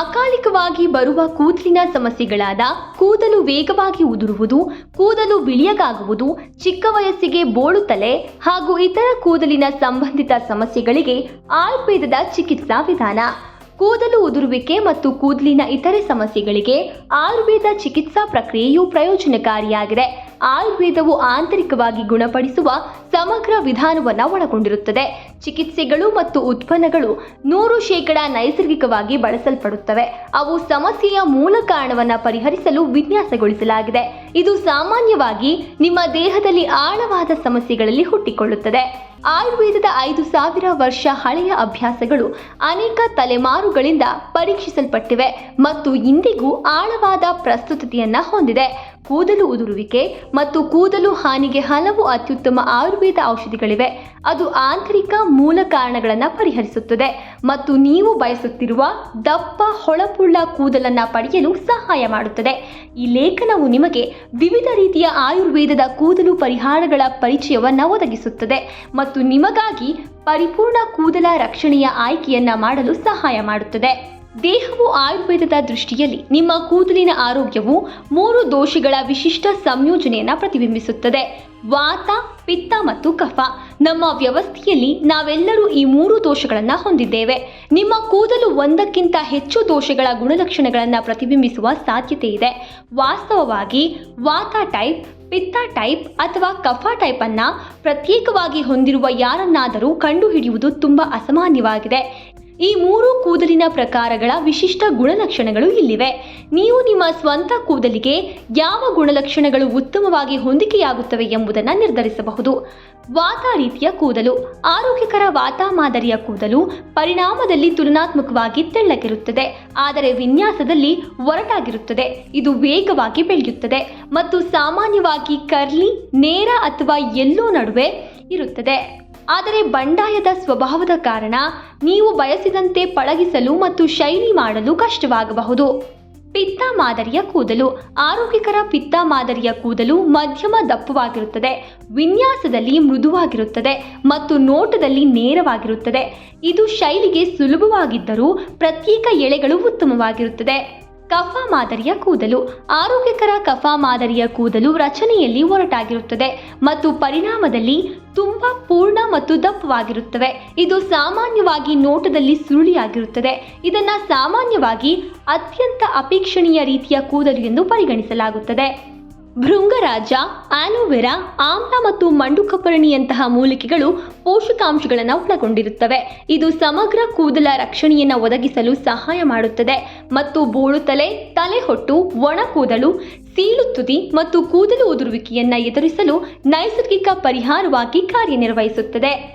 ಅಕಾಲಿಕವಾಗಿ ಬರುವ ಕೂದಲಿನ ಸಮಸ್ಯೆಗಳಾದ ಕೂದಲು ವೇಗವಾಗಿ ಉದುರುವುದು, ಕೂದಲು ಬಿಳಿಯಗಾಗುವುದು, ಚಿಕ್ಕ ವಯಸ್ಸಿಗೆ ಬೋಳು ತಲೆ ಹಾಗೂ ಇತರ ಕೂದಲಿನ ಸಂಬಂಧಿತ ಸಮಸ್ಯೆಗಳಿಗೆ ಆಯುರ್ವೇದದ ಚಿಕಿತ್ಸಾ ವಿಧಾನ. ಕೂದಲು ಉದುರುವಿಕೆ ಮತ್ತು ಕೂದಲಿನ ಇತರೆ ಸಮಸ್ಯೆಗಳಿಗೆ ಆಯುರ್ವೇದ ಚಿಕಿತ್ಸಾ ಪ್ರಕ್ರಿಯೆಯು ಪ್ರಯೋಜನಕಾರಿಯಾಗಿದೆ. ಆಯುರ್ವೇದವು ಆಂತರಿಕವಾಗಿ ಗುಣಪಡಿಸುವ ಸಮಗ್ರ ವಿಧಾನವನ್ನು ಒಳಗೊಂಡಿರುತ್ತದೆ. ಚಿಕಿತ್ಸೆಗಳು ಮತ್ತು ಉತ್ಪನ್ನಗಳು ನೂರು ಶೇಕಡ ನೈಸರ್ಗಿಕವಾಗಿ ಬಳಸಲ್ಪಡುತ್ತವೆ. ಅವು ಸಮಸ್ಯೆಯ ಮೂಲ ಕಾರಣವನ್ನು ಪರಿಹರಿಸಲು ವಿನ್ಯಾಸಗೊಳಿಸಲಾಗಿದೆ. ಇದು ಸಾಮಾನ್ಯವಾಗಿ ನಿಮ್ಮ ದೇಹದಲ್ಲಿ ಆಳವಾದ ಸಮಸ್ಯೆಗಳಲ್ಲಿ ಹುಟ್ಟಿಕೊಳ್ಳುತ್ತದೆ. ಆಯುರ್ವೇದದ ಐದು ಸಾವಿರ ವರ್ಷ ಹಳೆಯ ಅಭ್ಯಾಸಗಳು ಅನೇಕ ತಲೆಮಾರುಗಳಿಂದ ಪರೀಕ್ಷಿಸಲ್ಪಟ್ಟಿವೆ ಮತ್ತು ಇಂದಿಗೂ ಆಳವಾದ ಪ್ರಸ್ತುತತೆಯನ್ನ ಹೊಂದಿದೆ. ಕೂದಲು ಉದುರುವಿಕೆ ಮತ್ತು ಕೂದಲು ಹಾನಿಗೆ ಹಲವು ಅತ್ಯುತ್ತಮ ಆಯುರ್ವೇದ ಔಷಧಿಗಳಿವೆ. ಅದು ಆಂತರಿಕ ಮೂಲ ಕಾರಣಗಳನ್ನು ಪರಿಹರಿಸುತ್ತದೆ ಮತ್ತು ನೀವು ಬಯಸುತ್ತಿರುವ ದಪ್ಪ ಹೊಳಪುಳ್ಳ ಕೂದಲನ್ನು ಪಡೆಯಲು ಸಹಾಯ ಮಾಡುತ್ತದೆ. ಈ ಲೇಖನವು ನಿಮಗೆ ವಿವಿಧ ರೀತಿಯ ಆಯುರ್ವೇದದ ಕೂದಲು ಪರಿಹಾರಗಳ ಪರಿಚಯವನ್ನು ಒದಗಿಸುತ್ತದೆ ಮತ್ತು ನಿಮಗಾಗಿ ಪರಿಪೂರ್ಣ ಕೂದಲ ರಕ್ಷಣೆಯ ಆಯ್ಕೆಯನ್ನ ಮಾಡಲು ಸಹಾಯ ಮಾಡುತ್ತದೆ. ದೇಹವು ಆಯುರ್ವೇದದ ದೃಷ್ಟಿಯಲ್ಲಿ ನಿಮ್ಮ ಕೂದಲಿನ ಆರೋಗ್ಯವು ಮೂರು ದೋಷಗಳ ವಿಶಿಷ್ಟ ಸಂಯೋಜನೆಯನ್ನು ಪ್ರತಿಬಿಂಬಿಸುತ್ತದೆ. ವಾತ, ಪಿತ್ತ ಮತ್ತು ಕಫ. ನಮ್ಮ ವ್ಯವಸ್ಥೆಯಲ್ಲಿ ನಾವೆಲ್ಲರೂ ಈ ಮೂರು ದೋಷಗಳನ್ನು ಹೊಂದಿದ್ದೇವೆ. ನಿಮ್ಮ ಕೂದಲು ಒಂದಕ್ಕಿಂತ ಹೆಚ್ಚು ದೋಷಗಳ ಗುಣಲಕ್ಷಣಗಳನ್ನು ಪ್ರತಿಬಿಂಬಿಸುವ ಸಾಧ್ಯತೆ ಇದೆ. ವಾಸ್ತವವಾಗಿ ವಾತ ಟೈಪ್, ಪಿತ್ತ ಟೈಪ್ ಅಥವಾ ಕಫ ಟೈಪ್ ಅನ್ನ ಪ್ರತ್ಯೇಕವಾಗಿ ಹೊಂದಿರುವ ಯಾರನ್ನಾದರೂ ಕಂಡುಹಿಡಿಯುವುದು ತುಂಬಾ ಅಸಾಮಾನ್ಯವಾಗಿದೆ. ಈ ಮೂರು ಕೂದಲಿನ ಪ್ರಕಾರಗಳ ವಿಶಿಷ್ಟ ಗುಣಲಕ್ಷಣಗಳು ಇಲ್ಲಿವೆ. ನೀವು ನಿಮ್ಮ ಸ್ವಂತ ಕೂದಲಿಗೆ ಯಾವ ಗುಣಲಕ್ಷಣಗಳು ಉತ್ತಮವಾಗಿ ಹೊಂದಿಕೆಯಾಗುತ್ತವೆ ಎಂಬುದನ್ನು ನಿರ್ಧರಿಸಬಹುದು. ವಾತ ರೀತಿಯ ಕೂದಲು, ಆರೋಗ್ಯಕರ ವಾತ ಮಾದರಿಯ ಕೂದಲು ಪರಿಣಾಮದಲ್ಲಿ ತುಲನಾತ್ಮಕವಾಗಿ ತೆಳ್ಳಗಿರುತ್ತದೆ. ಆದರೆ ವಿನ್ಯಾಸದಲ್ಲಿ ಒರಟಾಗಿರುತ್ತದೆ. ಇದು ವೇಗವಾಗಿ ಬೆಳೆಯುತ್ತದೆ ಮತ್ತು ಸಾಮಾನ್ಯವಾಗಿ ಕರ್ಲಿ, ನೇರ ಅಥವಾ ಎಲ್ಲೋ ನಡುವೆ ಇರುತ್ತದೆ. ಆದರೆ ಬಂಡಾಯದ ಸ್ವಭಾವದ ಕಾರಣ ನೀವು ಬಯಸಿದಂತೆ ಪಳಗಿಸಲು ಮತ್ತು ಶೈಲಿ ಮಾಡಲು ಕಷ್ಟವಾಗಬಹುದು. ಪಿತ್ತ ಮಾದರಿಯ ಕೂದಲು, ಆರೋಗ್ಯಕರ ಪಿತ್ತ ಮಾದರಿಯ ಕೂದಲು ಮಧ್ಯಮ ದಪ್ಪವಾಗಿರುತ್ತದೆ, ವಿನ್ಯಾಸದಲ್ಲಿ ಮೃದುವಾಗಿರುತ್ತದೆ ಮತ್ತು ನೋಟದಲ್ಲಿ ನೇರವಾಗಿರುತ್ತದೆ. ಇದು ಶೈಲಿಗೆ ಸುಲಭವಾಗಿದ್ದರೂ ಪ್ರತ್ಯೇಕ ಎಳೆಗಳು ಉತ್ತಮವಾಗಿರುತ್ತದೆ. ಕಫ ಮಾದರಿಯ ಕೂದಲು. ಆರೋಗ್ಯಕರ ಕಫ ಮಾದರಿಯ ಕೂದಲು ರಚನೆಯಲ್ಲಿ ಒರಟಾಗಿರುತ್ತದೆ ಮತ್ತು ಪರಿಣಾಮದಲ್ಲಿ ತುಂಬಾ ಪೂರ್ಣ ಮತ್ತು ದಪ್ಪವಾಗಿರುತ್ತವೆ. ಇದು ಸಾಮಾನ್ಯವಾಗಿ ನೋಟದಲ್ಲಿ ಸುರುಳಿಯಾಗಿರುತ್ತದೆ. ಇದನ್ನು ಸಾಮಾನ್ಯವಾಗಿ ಅತ್ಯಂತ ಅಪೇಕ್ಷಣೀಯ ರೀತಿಯ ಕೂದಲು ಎಂದು ಪರಿಗಣಿಸಲಾಗುತ್ತದೆ. ಭೃಂಗರಾಜ, ಆಲೋವೆರಾ, ಆಮ್ಲ ಮತ್ತು ಮಂಡುಕಪರ್ಣಿಯಂತಹ ಮೂಲಿಕೆಗಳು ಪೋಷಕಾಂಶಗಳನ್ನು ಒಳಗೊಂಡಿರುತ್ತವೆ. ಇದು ಸಮಗ್ರ ಕೂದಲ ರಕ್ಷಣೆಯನ್ನು ಒದಗಿಸಲು ಸಹಾಯ ಮಾಡುತ್ತದೆ. ಮತ್ತು ಬೋಳುತಲೆ, ತಲೆಹೊಟ್ಟು ಒಣ ಕೂದಲು ಸೀಳು ತುದಿ ಮತ್ತು ಕೂದಲು ಉದುರುವಿಕೆಯನ್ನು ಎದುರಿಸಲು ನೈಸರ್ಗಿಕ ಪರಿಹಾರವಾಗಿ ಕಾರ್ಯನಿರ್ವಹಿಸುತ್ತದೆ.